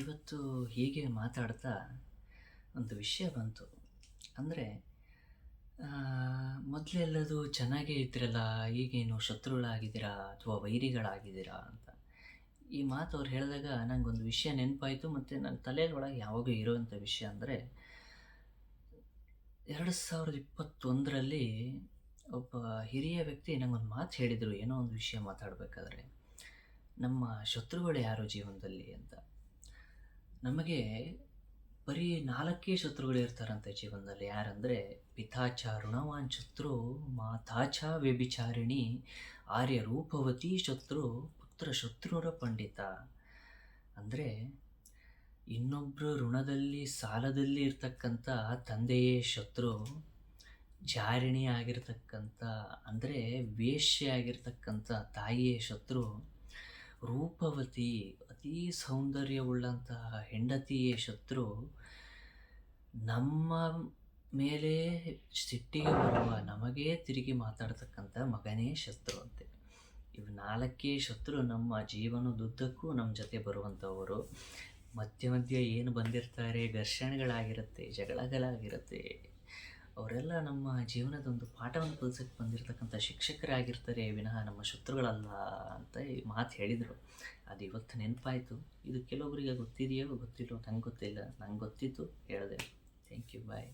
ಇವತ್ತು ಹೀಗೆ ಮಾತಾಡ್ತಾ ಒಂದು ವಿಷಯ ಬಂತು. ಅಂದರೆ ಮೊದಲೆಲ್ಲದು ಚೆನ್ನಾಗೇ ಇದ್ರಲ್ಲ, ಈಗೇನು ಶತ್ರುಗಳಾಗಿದ್ದೀರಾ ಅಥವಾ ವೈರಿಗಳಾಗಿದ್ದೀರಾ ಅಂತ. ಈ ಮಾತು ಅವ್ರು ಹೇಳಿದಾಗ ನನಗೊಂದು ವಿಷಯ ನೆನಪಾಯಿತು, ಮತ್ತು ನನ್ನ ತಲೆಯೊಳಗೆ ಯಾವಾಗೂ ಇರುವಂಥ ವಿಷಯ ಅಂದರೆ, ಎರಡು ಸಾವಿರದ ಇಪ್ಪತ್ತೊಂದರಲ್ಲಿ ಒಬ್ಬ ಹಿರಿಯ ವ್ಯಕ್ತಿ ನಂಗೊಂದು ಮಾತು ಹೇಳಿದರು, ಏನೋ ಒಂದು ವಿಷಯ ಮಾತಾಡಬೇಕಾದ್ರೆ. ನಮ್ಮ ಶತ್ರುಗಳು ಯಾರು ಜೀವನದಲ್ಲಿ ಅಂತ. ನಮಗೆ ಬರೀ ನಾಲ್ಕೇ ಶತ್ರುಗಳು ಇರ್ತಾರಂತೆ ಜೀವನದಲ್ಲಿ. ಯಾರಂದರೆ ಪಿತಾಚ, ಋಣವಾನ್ ಶತ್ರು, ಮಾತಾಚ, ವ್ಯಭಿಚಾರಿಣಿ ಆರ್ಯ ರೂಪವತಿ ಶತ್ರು, ಪುತ್ರ ಶತ್ರುರ ಪಂಡಿತ. ಅಂದರೆ ಇನ್ನೊಬ್ಬರ ಋಣದಲ್ಲಿ, ಸಾಲದಲ್ಲಿ ಇರ್ತಕ್ಕಂಥ ತಂದೆಯೇ ಶತ್ರು, ಜಾರಿಣಿ ಆಗಿರ್ತಕ್ಕಂಥ, ಅಂದರೆ ವೇಶ್ಯೆ ಆಗಿರ್ತಕ್ಕಂಥ ತಾಯಿಯೇ ಶತ್ರು ರೂಪವತಿ ಅತೀ ಸೌಂದರ್ಯವುಳ್ಳಂತಹ ಹೆಂಡತಿಯೇ ಶತ್ರು, ನಮ್ಮ ಮೇಲೆ ಸಿಟ್ಟಿಗೆ ಬರುವ ನಮಗೇ ತಿರುಗಿ ಮಾತಾಡ್ತಕ್ಕಂಥ ಮಗನೇ ಶತ್ರು ಅಂತೆ. ಇವು ನಾಲ್ಕೇ ಶತ್ರು ನಮ್ಮ ಜೀವನದುದ್ದಕ್ಕೂ ನಮ್ಮ ಜೊತೆ ಬರುವಂಥವರು. ಮಧ್ಯ ಮಧ್ಯೆ ಏನು ಬಂದಿರ್ತಾರೆ, ಘರ್ಷಣೆಗಳಾಗಿರುತ್ತೆ ಜಗಳಗಳಾಗಿರುತ್ತೆ ಅವರೆಲ್ಲ ನಮ್ಮ ಜೀವನದ ಒಂದು ಪಾಠವನ್ನು ಕಲಿಸಕ್ಕೆ ಬಂದಿರತಕ್ಕಂಥ ಶಿಕ್ಷಕರಾಗಿರ್ತಾರೆ ವಿನಃ ನಮ್ಮ ಶತ್ರುಗಳಲ್ಲ ಅಂತ ಈ ಮಾತು ಹೇಳಿದರು. ಅದು ಇವತ್ತು ನೆನಪಾಯಿತು. ಇದು ಕೆಲವೊಬ್ಬರಿಗೆ ಗೊತ್ತಿದೆಯೋ ಗೊತ್ತಿಲ್ಲೋ ನಂಗೆ ಗೊತ್ತಿಲ್ಲ. ನಂಗೆ ಗೊತ್ತಿತ್ತು ಹೇಳಿದೆ ಥ್ಯಾಂಕ್ ಯು ಬಾಯ್